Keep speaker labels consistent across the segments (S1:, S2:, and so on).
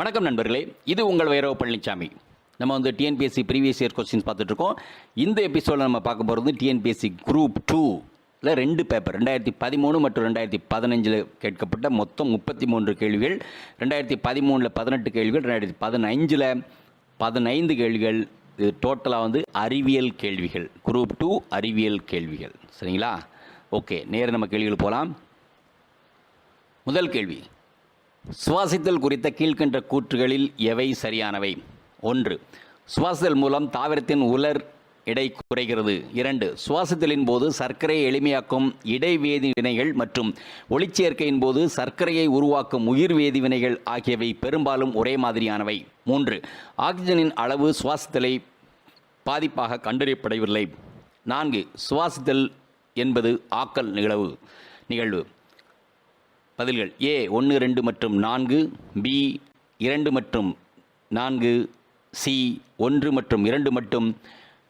S1: வணக்கம் நண்பர்களே. இது உங்கள் வைரவ பழனிசாமி நம்ம வந்து டிஎன்பிஎஸ்சி ப்ரீவியஸ் இயர் கொஸ்டின்ஸ் பார்த்துட்ருக்கோம். இந்த எபிசோடில் நம்ம பார்க்க போகிறது டிஎன்பிஎஸ்சி குரூப் டூ இல்லை ரெண்டு பேப்பர் ரெண்டாயிரத்தி பதிமூணு மற்றும் ரெண்டாயிரத்தி பதினஞ்சில் கேட்கப்பட்ட மொத்தம் முப்பத்தி மூன்று கேள்விகள் ரெண்டாயிரத்தி பதிமூணில் பதினெட்டு கேள்விகள் ரெண்டாயிரத்தி பதினஞ்சில் பதினைந்து கேள்விகள் இது டோட்டலாக வந்து அறிவியல் கேள்விகள் குரூப் டூ அறிவியல் கேள்விகள். சரிங்களா? ஓகே நேர நம்ம கேள்விகள் போகலாம் முதல் கேள்வி. சுவாசித்தல் குறித்த கீழ்கின்ற கூற்றுகளில் எவை சரியானவை? ஒன்று சுவாசித்தல் மூலம் தாவரத்தின் உலர் எடை குறைகிறது. இரண்டு சுவாசித்தலின் போது சர்க்கரையை எளிமையாக்கும் இடைவேதி வினைகள் மற்றும் ஒளிச்சேர்க்கையின் போது சர்க்கரையை உருவாக்கும் உயிர் வேதி வினைகள் ஆகியவை பெரும்பாலும் ஒரே மாதிரியானவை. மூன்று ஆக்சிஜனின் அளவு சுவாசித்தலை பாதிப்பாக கண்டறியப்படவில்லை. நான்கு சுவாசித்தல் என்பது ஆக்கல் நிகழ்வு நிகழ்வு. பதில்கள். ஏ ஒன்று ரெண்டு மற்றும் நான்கு. பி இரண்டு மற்றும் நான்கு. சி ஒன்று மற்றும் இரண்டு மட்டும்.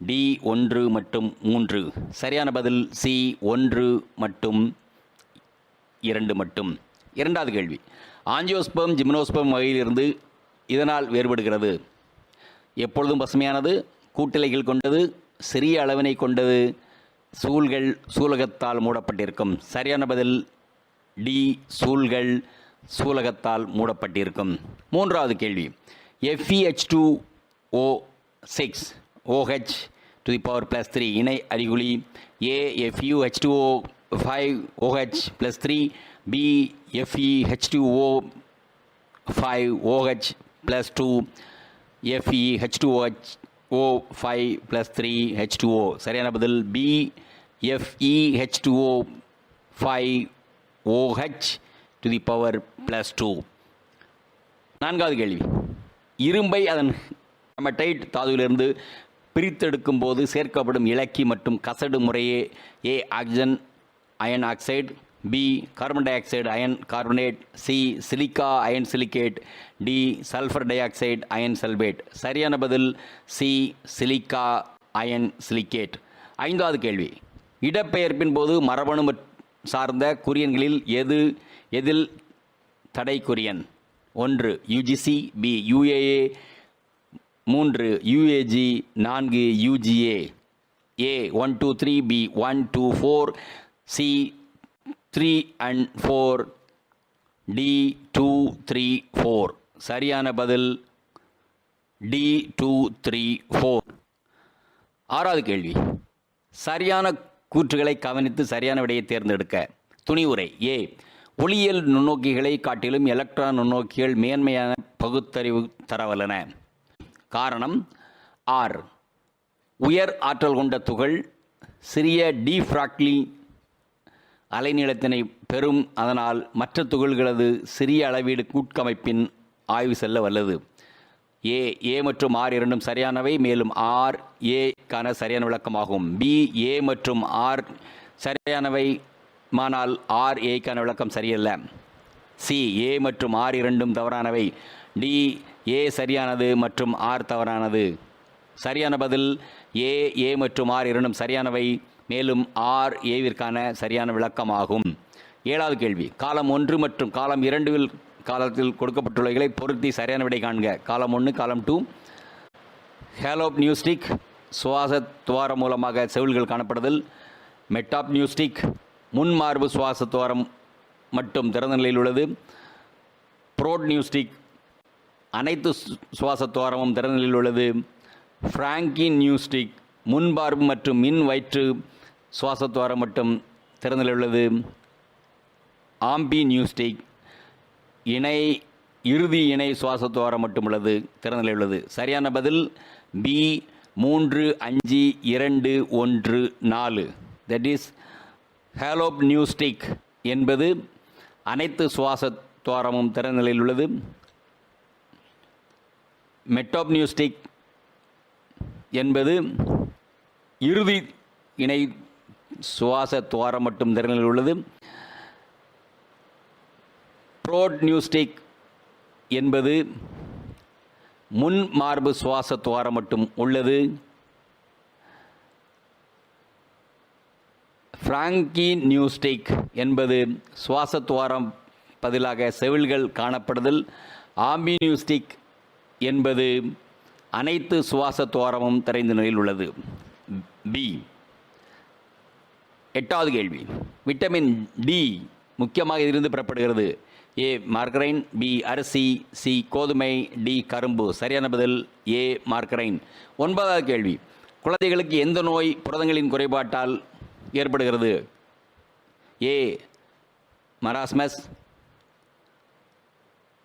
S1: டி ஒன்று மற்றும் மூன்று. சரியான பதில். சி ஒன்று மற்றும் இரண்டு மட்டும். இரண்டாவது கேள்வி. ஆஞ்சியோஸ்பம் ஜிம்னோஸ்பம் வகையிலிருந்து இதனால் வேறுபடுகிறது. எப்பொழுதும் பசுமையானது கூட்டிலைகள் கொண்டது சிறிய அளவினை கொண்டது சூழ்கள் சூலகத்தால் மூடப்பட்டிருக்கும். சரியான பதில். டி சூழ்கள் சூலகத்தால் மூடப்பட்டிருக்கும். மூன்றாவது கேள்வி. F E H two O six O H to the power plus three இணை அறிகுறி A F U H two O five O H plus three B F E H two O five O H plus two F E H two O H O five plus three H two O சரியான பதில் B F E H two O five O H to the power plus two. நான்காவது கேள்வி. இரும்பை அதன் haematite தாதுவிலிருந்து பிரித்தெடுக்கும் போது சேர்க்கப்படும் இலக்கி மற்றும் கசடு முறையே A oxygen iron oxide B carbon dioxide iron carbonate C silica iron silicate D sulphur dioxide iron sulphate. சரியான பதில் சி சிலிக்கா அயன் சிலிகேட் ஐந்தாவது கேள்வி. இடப்பெயர்ப்பின் போது மரபணு மற்- சார்ந்த குரியன்களில் எது எதில் தடை குரியன்? ஒன்று யுஜிசி பி யுஏஏ மூன்று யுஏஜி நான்கு U G A A one two three B one two four C three and four D two three four சரியான பதில்? டி டூ த்ரீ ஃபோர் ஆறாவது கேள்வி. சரியான கூற்றுகளை கவனித்து சரியான விடையை தேர்ந்தெடுக்க. துணிவுரை ஏ. ஒளியியல் நுண்ணோக்கிகளை காட்டிலும் எலக்ட்ரான் நுண்ணோக்கிகள் மேன்மையான பகுத்தறிவு தரவல்லன. காரணம் ஆர். உயர் ஆற்றல் கொண்ட துகள் சிறிய டிஃப்ராக்லி அலைநீளத்தினை பெறும் அதனால் மற்ற துகள்களது சிறிய அளவீடு கூட்கமைப்பின் ஆய்வு செல்ல வல்லது. ஏ ஏ மற்றும் ஆர் இரண்டும் சரியானவை மேலும் ஆர் ஏக்கான சரியான விளக்கமாகும். பி ஏ மற்றும் ஆர் சரியானவை ஆனால் ஆர் ஏக்கான விளக்கம் சரியல்ல. சி ஏ மற்றும் ஆர் இரண்டும் தவறானவை. டி ஏ சரியானது மற்றும் ஆர் தவறானது. சரியான பதில் ஏ ஏ மற்றும் ஆர் இரண்டும் சரியானவை மேலும் ஆர் ஏவிற்கான சரியான விளக்கமாகும். ஏழாவது கேள்வி. காலம் ஒன்று மற்றும் காலம் இரண்டில் காலத்தில் கொடுக்கப்பட்டுள்ளவைகளை பொருத்தி சரியான விடை காண்க. காலம் ஒன்று காலம் டூ ஹேலோப் நியூஸ்டிக் சுவாச துவாரம் மூலமாக செவில்கள் காணப்படுதல். மெட்டாப் நியூஸ்டிக் முன்மார்பு சுவாச துவாரம் மட்டும் திறந்த நிலையில் உள்ளது. ப்ரோட் நியூஸ்டிக் அனைத்து சுவாச துவாரமும் திறந்த நிலையில் உள்ளது. ஃப்ராங்கின் நியூஸ்டிக் முன்பார்பு மற்றும் மின் வயிற்று சுவாசத்துவாரம் மட்டும் திறந்த நிலையில் உள்ளது. ஆம்பி நியூஸ்டிக் இணை இறுதி இணை சுவாச மட்டும் உள்ளது. திறந்த உள்ளது. சரியான பதில் பி மூன்று அஞ்சு இரண்டு ஒன்று நாலு. தட் இஸ் ஹேலோப் நியூஸ்டிக் என்பது அனைத்து சுவாச திறநிலையில் உள்ளது. மெட்டோப் நியூஸ்டிக் என்பது இறுதி இணை சுவாச துவாரம் மட்டும் திறநிலையில் உள்ளது. ப்ரோட் நியூஸ்டிக் என்பது முன் மார்பு சுவாச துவாரம் மட்டும் உள்ளது. ஃப்ராங்கி நியூஸ்டிக் என்பது சுவாச துவாரம் பதிலாக செவில்கள் காணப்படுதல். ஆம்பினியூஸ்டிக் என்பது அனைத்து சுவாச துவாரமும் நிலையில் உள்ளது. பி எட்டாவது கேள்வி. விட்டமின் டி முக்கியமாக இதிலிருந்து பெறப்படுகிறது? ஏ மார்கரைன் பி அரிசி சி கோதுமை டி கரும்பு. சரியான பதில் ஏ மார்கரைன். ஒன்பதாவது கேள்வி. குழந்தைகளுக்கு எந்த நோய் புரதங்களின் குறைபாட்டால் ஏற்படுகிறது? A marasmus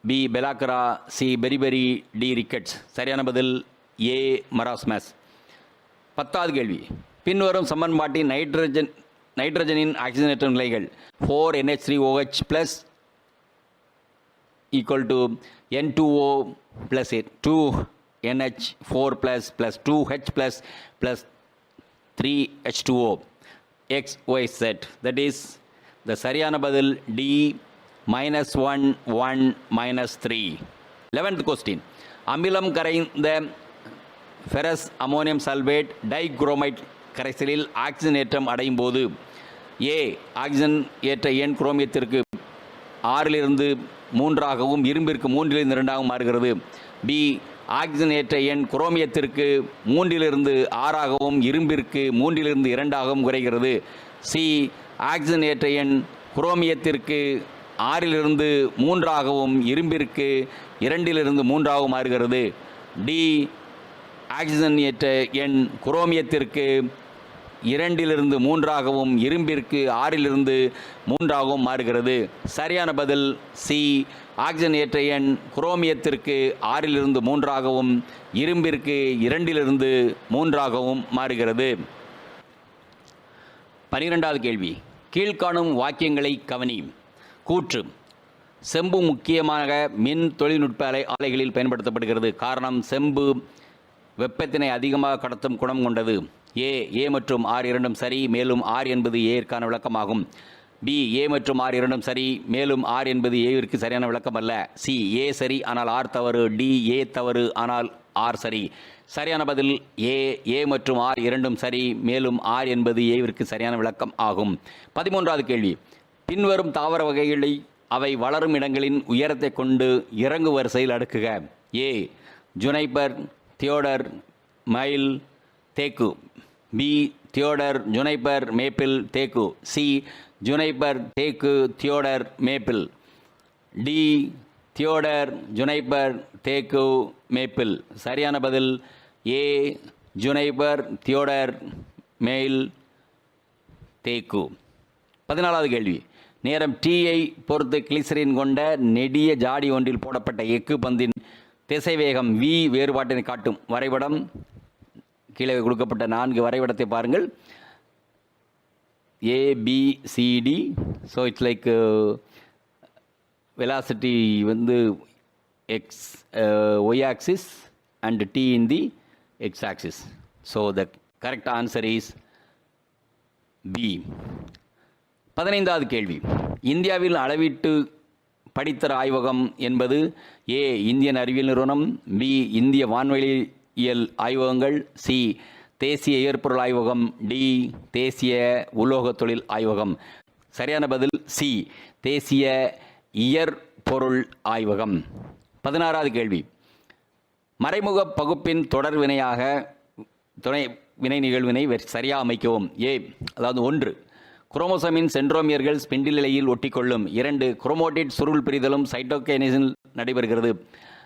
S1: B pellagra C beriberi D rickets. சரியான பதில் ஏ மராஸ்மஸ். பத்தாவது கேள்வி. பின்வரும் சமன்பாட்டின் நைட்ரஜன் நைட்ரஜனின் ஆக்சிஜனேற்ற நிலைகள். Four NH three OH plus equal to N two O plus two NH four plus plus two H plus plus three H two O X Y set that is the சரியான பதில் D minus one one minus three eleventh question அமிலம் கரைந்த ferrous ammonium sulphate dichromate கரைசலில் oxygen ஏற்றம் அடையும் போது ஏ oxygen ஏற்ற எண் குரோமியத்திற்கு ஆறிலிருந்து மூன்றாகவும் இரும்பிற்கு மூன்றிலிருந்து இரண்டாகவும் மாறுகிறது. பி ஆக்சிஜன் ஏற்ற எண் குரோமியத்திற்கு மூன்றிலிருந்து ஆறாகவும் இரும்பிற்கு மூன்றிலிருந்து இரண்டாகவும் குறைகிறது. சி ஆக்சிஜன் ஏற்ற எண் குரோமியத்திற்கு ஆறிலிருந்து மூன்றாகவும் இரும்பிற்கு இரண்டிலிருந்து மூன்றாகவும் மாறுகிறது. டி ஆக்சிஜன் ஏற்ற எண் குரோமியத்திற்கு இரண்டிலிருந்து மூன்றாகவும் இரும்பிற்கு ஆறிலிருந்து மூன்றாகவும் மாறுகிறது. சரியான பதில் சி ஆக்சிஜன் ஏற்ற எண் குரோமியத்திற்கு ஆறிலிருந்து மூன்றாகவும் இரும்பிற்கு இரண்டிலிருந்து மூன்றாகவும் மாறுகிறது. பனிரெண்டாவது கேள்வி. கீழ்காணும் வாக்கியங்களை கவனி. கூற்று. செம்பு முக்கியமாக மின் தொழில்நுட்ப அலை ஆலைகளில் பயன்படுத்தப்படுகிறது. காரணம் செம்பு வெப்பத்தினை அதிகமாக கடத்தும் குணம் கொண்டது. ஏ ஏ மற்றும் ஆர் இரண்டும் சரி மேலும் ஆர் என்பது ஏற்கான விளக்கமாகும். பி ஏ மற்றும் ஆர் இரண்டும் சரி மேலும் ஆர் என்பது ஏவிற்கு சரியான விளக்கம் அல்ல சி ஏ சரி ஆனால் ஆர் தவறு டி ஏ தவறு ஆனால் ஆர் சரி. சரியான பதில் ஏ ஏ மற்றும் ஆர் இரண்டும் சரி மேலும் ஆர் என்பது ஏவிற்கு சரியான விளக்கம் ஆகும். பதிமூன்றாவது கேள்வி. பின்வரும் தாவர வகைகளை அவை வளரும் இடங்களின் உயரத்தை கொண்டு இறங்கு வரிசையில் அடுக்குக. ஏ ஜுனைபர் தியோடர் மயில் தேக்கு. பி. தியோடர் ஜுனைபர் மேப்பிள் தேக்கு சி. ஜுனைபர் தேக்கு deodar maple D. Deodar juniper தேக்கு மேப்பிள். சரியான பதில் ஏ. ஜுனைபர் தியோடர் மேல் தேக்கு. பதினாலாவது கேள்வி. நேரம் டீயை பொறுத்து கிளிசரின் கொண்ட நெடிய ஜாடி ஒன்றில் போடப்பட்ட எக்கு பந்தின் திசைவேகம் வி வேறுபாட்டினை காட்டும். வரைபடம் கீழே கொடுக்கப்பட்ட நான்கு வரைபடத்தை பாருங்கள். A B C D so it's like velocity வந்து X Y axis and T in the X axis so the correct answer is B பதினைந்தாவது கேள்வி. இந்தியாவில் அளவீட்டு படித்தர ஆய்வகம் என்பது ஏ இந்தியன் அறிவியல் நிறுவனம் பி இந்திய இயல் ஆய்வகங்கள் சி. தேசிய இயற்பொருள் ஆய்வகம் டி. தேசிய உலோகத் தொழில் ஆய்வகம். சரியான பதில் சி. தேசிய இயற்பொருள் ஆய்வகம். பதினாறாவது கேள்வி. மறைமுக பகுப்பின் தொடர் வினையாக துணை வினை நிகழ்வினை வெ- சரியாக அமைக்கவும். ஏ. அதாவது ஒன்று குரோமோசமின் சென்ட்ரோமியர்கள் ஸ்பெண்டில் நிலையில் ஒட்டிக்கொள்ளும். இரண்டு குரோமோட்டிட் சுருள் பிரிதலும் சைட்டோகைனேசில் நடைபெறுகிறது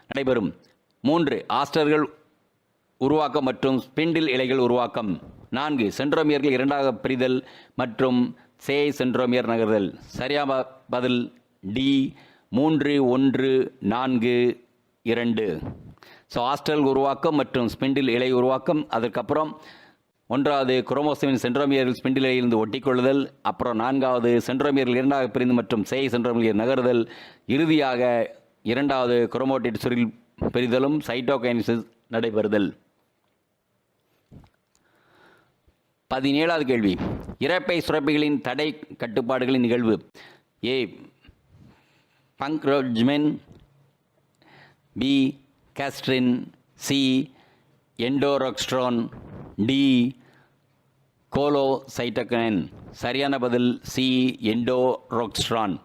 S1: நடைபெறும். மூன்று ஆஸ்டர்கள் உருவாக்கம் மற்றும் ஸ்பிண்டில் இலைகள் உருவாக்கம். நான்கு சென்ட்ரோமியர்கள் இரண்டாக பிரிதல் மற்றும் சே சென்ட்ரோமியர் நகர்தல். சரியான பதில் டி மூன்று ஒன்று நான்கு இரண்டு. ஸோ ஆஸ்டல் உருவாக்கம் மற்றும் ஸ்பிண்டில் இலை உருவாக்கம். அதுக்கப்புறம் ஒன்றாவது குரோமோசோமின் சென்ட்ரோமியர்கள் ஸ்பிண்டில் இலையிலிருந்து ஒட்டிக்கொள்ளுதல். அப்புறம் நான்காவது சென்ட்ரோமியர்கள் இரண்டாக பிரிந்து மற்றும் சேய் சென்ட்ரோமியர் நகருதல். இறுதியாக இரண்டாவது குரோமோட்டிட் சுரில் பிரிதலும் சைட்டோகைனிசிஸ் நடைபெறுதல். பதினேழாவது கேள்வி. இறப்பை சுரப்பிகளின் தடை கட்டுப்பாடுகளின் நிகழ்வு. A. Pancreozymin. B. Gastrin. C. Enterogastrone. D. Cholecystokinin சரியான பதில் சி. எண்டோரோக்ஸ்ட்ரான்.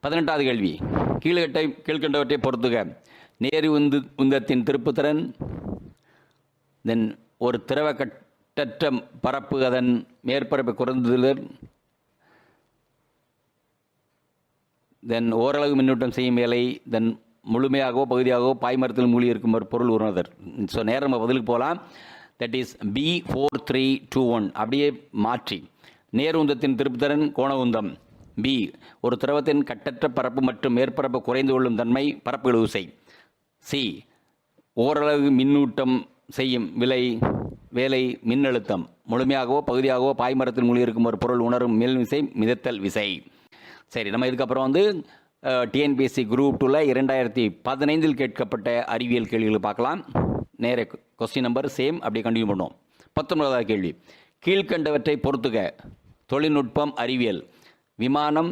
S1: பதினெட்டாவது கேள்வி. கீழ்கட்டை கீழ்கண்டவற்றை பொறுத்துக. நேரு உந்து உந்தத்தின் திருப்புத்திறன். தென் ஒரு திரவ கட் கட்டற்ற பரப்பு அதன் மேற்பரப்பை குறைந்துதல் தென் ஓரளவு மின்னூட்டம் செய்யும் வேலை தென் முழுமையாகவோ பகுதியாகவோ பாய்மரத்தில் மூழ்கி இருக்கும் ஒரு பொருள் உணர்தல் ஸோ நேரம் நம்ம பதிலுக்கு போகலாம். That is B four three two one அப்படியே மாற்றி. நேர் உந்தத்தின் திருப்புத்திறன் கோண உந்தம். பி ஒரு திரவத்தின் கட்டற்ற பரப்பு மற்றும் மேற்பரப்பு குறைந்து கொள்ளும் தன்மை பரப்பு இழுவிசை சி ஓரளவு மின்னூட்டம் செய்யும் விலை. வேலை மின்னழுத்தம். முழுமையாகவோ பகுதியாகவோ பாய்மரத்தில் மூழ்கியிருக்கும் ஒரு பொருள் உணரும் மேல் விசை மிதத்தல் விசை. சரி நம்ம இதுக்கப்புறம் வந்து டிஎன்பிஎஸ்சி குரூப் டூவில் இரண்டாயிரத்தி பதினைந்தில் கேட்கப்பட்ட அறிவியல் கேள்விகளை பார்க்கலாம். நேர கொஸ்டின் நம்பர் சேம் அப்படியே கண்டினியூ பண்ணுவோம். பத்தொன்பதாவது கேள்வி. கீழ்கண்டவற்றை பொறுத்துக. தொழில்நுட்பம் அறிவியல். விமானம்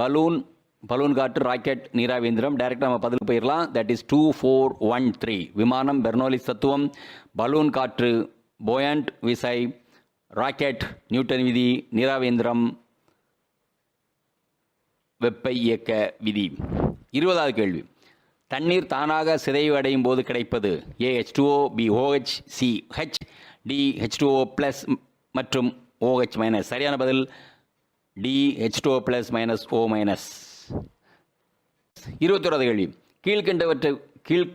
S1: பலூன் பலூன் காற்று ராக்கெட் நீராவேந்திரம். டைரெக்டாக நம்ம பதில் போயிடலாம் that is two four one three விமானம் பெர்னோலிஸ் தத்துவம் பலூன் காற்று போயண்ட் விசை ராக்கெட் நியூட்டன் விதி நீராவேந்திரம் வெப்ப இயக்க விதி. இருபதாவது கேள்வி. தண்ணீர் தானாக சிதைவு அடையும் போது கிடைப்பது A H two O B O H C H D H two O plus மற்றும் ஓஹெச் மைனஸ் சரியான பதில் D H two O plus minus O minus இருபத்தோராது கேள்வி. கீழ்கண்டவற்றை கீழ்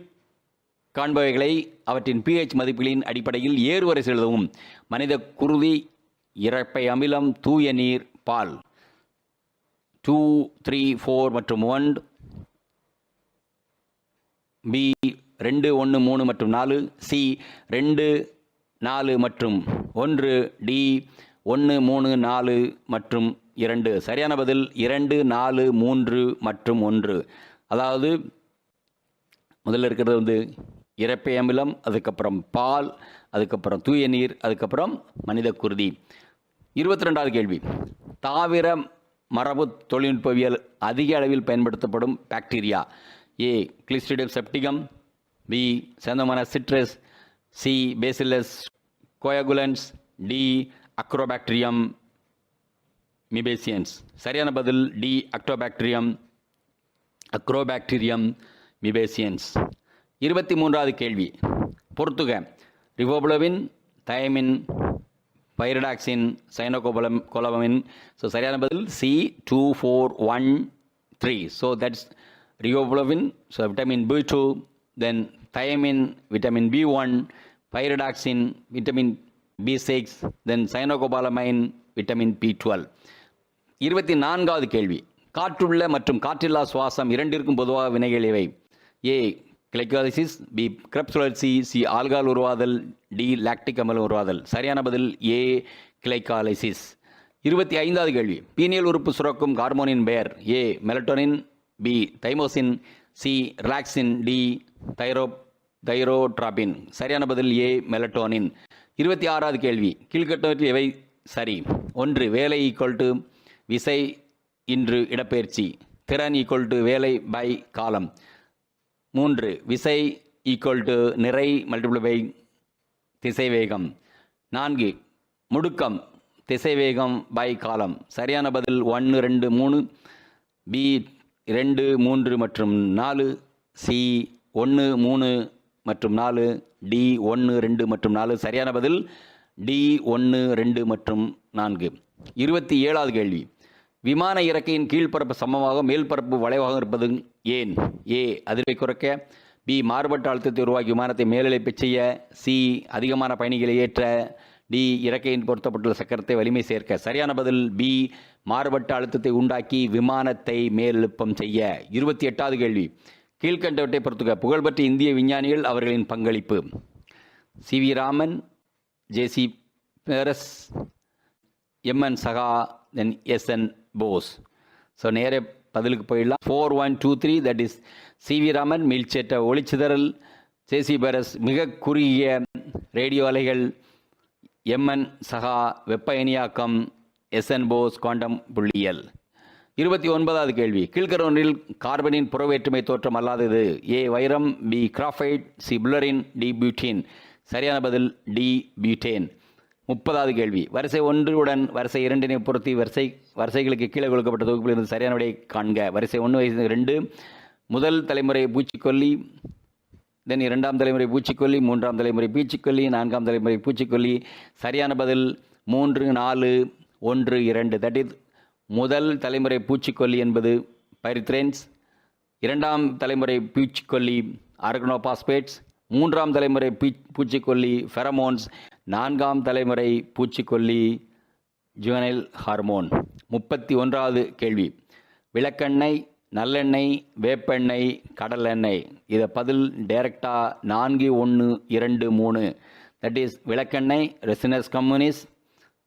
S1: காண்பவைகளை அவற்றின் பிஹெச் மதிப்புகளின் அடிப்படையில் ஏறுவரிசை எழுதவும். மனித குருதி இறப்பை அமிலம் தூய நீர் பால். டூ த்ரீ ஃபோர் மற்றும் ஒன் பி ரெண்டு ஒன்று மூணு மற்றும் நாலு. சி ரெண்டு நாலு மற்றும் ஒன்று. டி ஒன்று மூணு நாலு மற்றும் இரண்டு. சரியான பதில் இரண்டு நாலு மூன்று மற்றும் ஒன்று. அதாவது முதல்ல இருக்கிறது வந்து இறப்பை அமிலம் அதுக்கப்புறம் பால் அதுக்கப்புறம் தூய நீர் அதுக்கப்புறம் மனித குருதி. இருபத்தி ரெண்டாவது கேள்வி. தாவிர மரபு தொழில்நுட்பவியல் அதிக அளவில் பயன்படுத்தப்படும் bacteria? A clostridium septicum B xanthomonas citrus C bacillus coagulans D agrobacterium tumefaciens. சரியான பதில் டி அக்டோபாக்டீரியம் அக்ரோபாக்டீரியம் மிபேசியன்ஸ் இருபத்தி மூன்றாவது கேள்வி. பொறுத்துக. ரிவோபுலவின் தயமின் பைரடாக்சின் சைனோகோபலம் கோலபமின் ஸோ சரியான பதில் C two four one three so that's riboflavin so vitamin B two then thiamine vitamin B one pyridoxine vitamin B six then cyanocobalamin vitamin B twelve இருபத்தி நான்காவது கேள்வி. காற்றுள்ள மற்றும் காற்றில்லா சுவாசம் இரண்டிற்கும் பொதுவாக வினைகள் இவை. ஏ கிளைக்காலிசிஸ் பி கிரப் சுழற்சி சி ஆல்கால் உருவாதல் டி லாக்டிக் அமல் உருவாதல். சரியான பதில் ஏ கிளைக்காலிசிஸ் இருபத்தி ஐந்தாவது கேள்வி. பீனியல் உறுப்பு சுரக்கும் ஹார்மோனின் பெயர் A melatonin B thymosin C relaxin D thyro thyrotropin. சரியான பதில் ஏ மெலட்டோனின். இருபத்தி ஆறாவது கேள்வி. கீழ்கட்டத்தில் எவை? சரி. ஒன்று வேலை ஈக்குவல் டு விசை இன்று இடப்பெயர்ச்சி. திறன் ஈக்குவல் டு வேலை பை காலம். மூன்று விசை ஈக்குவல் டு நிறை மல்டிபிள் பை திசைவேகம். நான்கு முடுக்கம் திசைவேகம் பை காலம். சரியான பதில் ஒன்று ரெண்டு மூணு பி ரெண்டு மூன்று மற்றும் நாலு சி ஒன்று மூணு மற்றும் நாலு டி ஒன்று ரெண்டு மற்றும் நாலு. சரியான பதில் டி ஒன்று ரெண்டு மற்றும் நான்கு. இருபத்தி ஏழாவது கேள்வி. விமான இறக்கையின் கீழ்ப்பரப்பு சமமாக மேல்பரப்பு வளைவாக இருப்பது ஏன்? ஏ அதிர்வை குறைக்க. பி மாறுபட்ட அழுத்தத்தை உருவாக்கி விமானத்தை மேலெழுப்பச் செய்ய. சி அதிகமான பயணிகளை ஏற்ற. டி இறக்கையின் பொருத்தப்பட்டுள்ள சக்கரத்தை வலிமை சேர்க்க. சரியான பதில் பி மாறுபட்ட அழுத்தத்தை உண்டாக்கி விமானத்தை மேலெழுப்பம் செய்ய. இருபத்தி எட்டாவது கேள்வி. கீழ்கண்டவற்றை பொறுத்துக்க புகழ்பெற்ற இந்திய விஞ்ஞானிகள் அவர்களின் பங்களிப்பு. C. V. Raman JC பேரஸ் MN Saha then SN Bose. So நேர பதிலுக்கு போயிடலாம். Four one two three that is C V Raman மீள்சேட்ட ஒளிச்சிதறல் சேசி பரஸ் மிக குறுகிய ரேடியோ அலைகள் எம்என் சகா வெப்ப இனியாக்கம் எஸ்என் போஸ் குவாண்டம் புள்ளியியல். இருபத்தி ஒன்பதாவது கேள்வி. கீழ்கரோனில் கார்பனின் புறவேற்றுமை தோற்றம் அல்லாதது. ஏ வைரம் B graphite C fullerene D butene சரியான பதில் டி பியூட்டேன் முப்பதாவது கேள்வி. வரிசை ஒன்றுடன் வரிசை இரண்டினை பொருத்தி வரிசை வரிசைகளுக்கு கீழே கொடுக்கப்பட்ட தொகுப்பில் இருந்து சரியான விடையை காண்க. வரிசை ஒன்று வயசு ரெண்டு முதல் தலைமுறை பூச்சிக்கொல்லி தென் இரண்டாம் தலைமுறை பூச்சிக்கொல்லி மூன்றாம் தலைமுறை பூச்சிக்கொல்லி நான்காம் தலைமுறை பூச்சிக்கொல்லி. சரியான பதில் மூன்று நாலு ஒன்று இரண்டு. தட் இஸ் முதல் தலைமுறை பூச்சிக்கொல்லி என்பது பைரித்ரேன்ஸ் இரண்டாம் தலைமுறை பூச்சிக்கொல்லி ஆர்கனோபாஸ்பேட்ஸ் மூன்றாம் தலைமுறை பூ பூச்சிக்கொல்லி ஃபெரமோன்ஸ் நான்காம் தலைமுறை பூச்சிக்கொல்லி ஜுவனைல் ஹார்மோன். முப்பத்தி ஒன்றாவது கேள்வி. விளக்கெண்ணெய் நல்லெண்ணெய் வேப்பெண்ணெய் கடலெண்ணெய். இதை பதில் டைரக்டாக நான்கு ஒன்று இரண்டு மூணு. தட் இஸ் விளக்கெண்ணெய் ரெசினஸ் கம்யூனிஸ்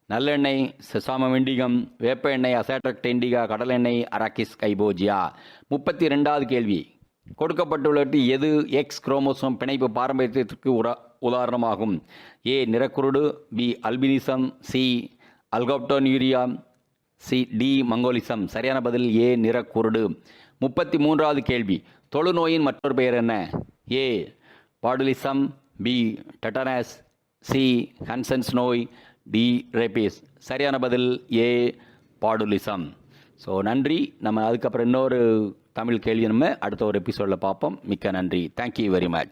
S1: நல்லெண்ணெய் செசாமம் இண்டிகம் வேப்ப எண்ணெய் அசாட்ரக்ட் இண்டிகா கடலெண்ணெய் அராக்கிஸ் கைபோஜியா. முப்பத்தி ரெண்டாவது கேள்வி. கொடுக்கப்பட்டுள்ளது எது எக்ஸ் குரோமோசோம் பிணைப்பு பாரம்பரியத்திற்கு உர உதாரணமாகும். A. நிறக்குருடு B. Albinism C. Alkaptonuria C. D. Mongolism. சரியான பதில் ஏ. நிறக்குருடு. முப்பத்தி மூன்றாவது கேள்வி. தொழுநோயின் மற்றொரு பெயர் என்ன? ஏ. பாடுலிசம் பி. டட்டனஸ் சி. ஹன்சன்ஸ் நோய் டி. ரேபிஸ். சரியான பதில் ஏ. பாடுலிசம். ஸோ நன்றி. நம்ம அதுக்கப்புறம் இன்னொரு தமிழ் கேள்வி நம்ம அடுத்த ஒரு எபிசோடில் பார்ப்போம். மிக்க நன்றி. Thank you very much